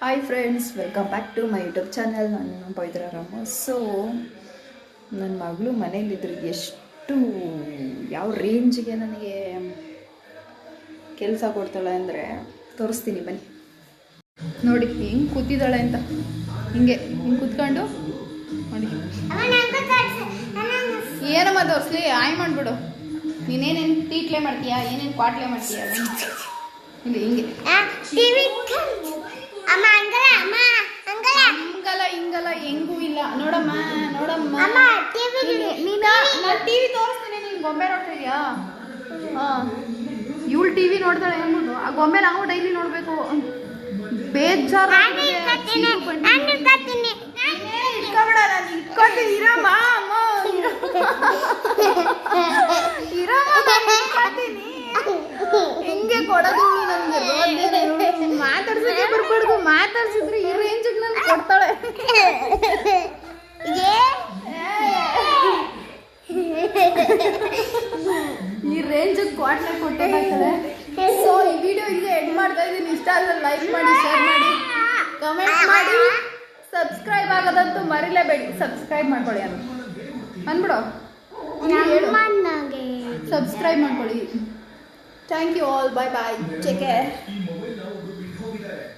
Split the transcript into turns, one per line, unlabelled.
Hi friends welcome back to my YouTube channel ನಾನು ಪವಿತ್ರ Rama. So ನನ್ನ ಮಗಳು ಮನೇಲಿದ್ರು ಎಷ್ಟು, ಯಾವ ರೇಂಜಿಗೆ ನನಗೆ ಕೆಲಸ ಕೊಡ್ತಾಳೆ ಅಂದರೆ ತೋರಿಸ್ತೀನಿ, ಬನ್ನಿ. ನೋಡಿ, ಹಿಂಗೆ ಕೂತಿದ್ದಾಳೆ ಅಂತ. ಹಿಂಗೆ ಹಿಂಗೆ ಕೂತ್ಕೊಂಡು. ನೋಡಿ. ಏನಮ್ಮ ತೋರಿಸ್ಲಿ, ಆಯ್ ಮಾಡಿಬಿಡು. ನೀನೇನೇನು ಟೀಟ್ಲೆ ಮಾಡ್ತೀಯಾ, ಏನೇನು ಕ್ವಾಟ್ಲೆ ಮಾಡ್ತೀಯಾ ಇಲ್ಲಿ, ಹಿಂಗೆ.
ಅಮ್ಮ ಅಂಗಲ ಅಮ್ಮ ಅಂಗಲ
ಹಂಗಲ್ಲ ಇಂಗಲ ಹೆಂಗೂ ಇಲ್ಲ. ನೋಡಮ್ಮ ನೋಡಮ್ಮ.
ಅಮ್ಮ ಟಿವಿ
ನೀನು ನಾನು ಟಿವಿ ತೋರಿಸ್ತೀನಿ ನೀನು ಗೊಂಬೆ ನೋಡ್ತಿದ್ಯಾ ಇವಳು ಟಿವಿ ನೋಡ್ತಾಳೆ ಅಂದ್ಬಿಟ್ಟು ಆ ಗೊಂಬೆ ನಾವು ಡೈಲಿ ನೋಡಬೇಕು. ಬೇಜಾರು ಇಟ್ಕೊಬೇಡ ನಾನು ಇಟ್ಕೊತೀನಿ ಇರಮ್ಮ ಅಮ್ಮ. ಇರಮ್ಮ ಇಟ್ಕೊತೀನಿ ಹೆಂಗೆ ಕೊಡೋದು? ಬರ್ಬಾರ್ದು ಮಾತಾಡ್ಸಿದ್ರೆ ಈ ರೇಂಜಿಗೆ ನಾನು ಕೊಡ್ತಾಳೆ. ಈ ರೇಂಜಿಗೆ ಕ್ವಾಟ್ಲೆ ಕೊಟ್ಟಿದ್ದಾಗ್ತದೆ ಸೊ ಈ ವಿಡಿಯೋ ಈಗ ಎಡ್ ಮಾಡ್ತಾ ಇದ್ದೀನಿ. ಇಷ್ಟ ಆದರೆ ಲೈಕ್ ಮಾಡಿ ಶೇರ್ ಮಾಡಿ ಕಮೆಂಟ್ ಮಾಡಿ. ಸಬ್ಸ್ಕ್ರೈಬ್ ಆಗೋದಂತೂ ಮರಿಲೇಬೇಡಿ. ಸಬ್ಸ್ಕ್ರೈಬ್ ಮಾಡ್ಕೊಳ್ಳಿ ಅದು ಅಂದ್ಬಿಡು. ಸಬ್ಸ್ಕ್ರೈಬ್ ಮಾಡ್ಕೊಳ್ಳಿ. Thank you all bye bye take care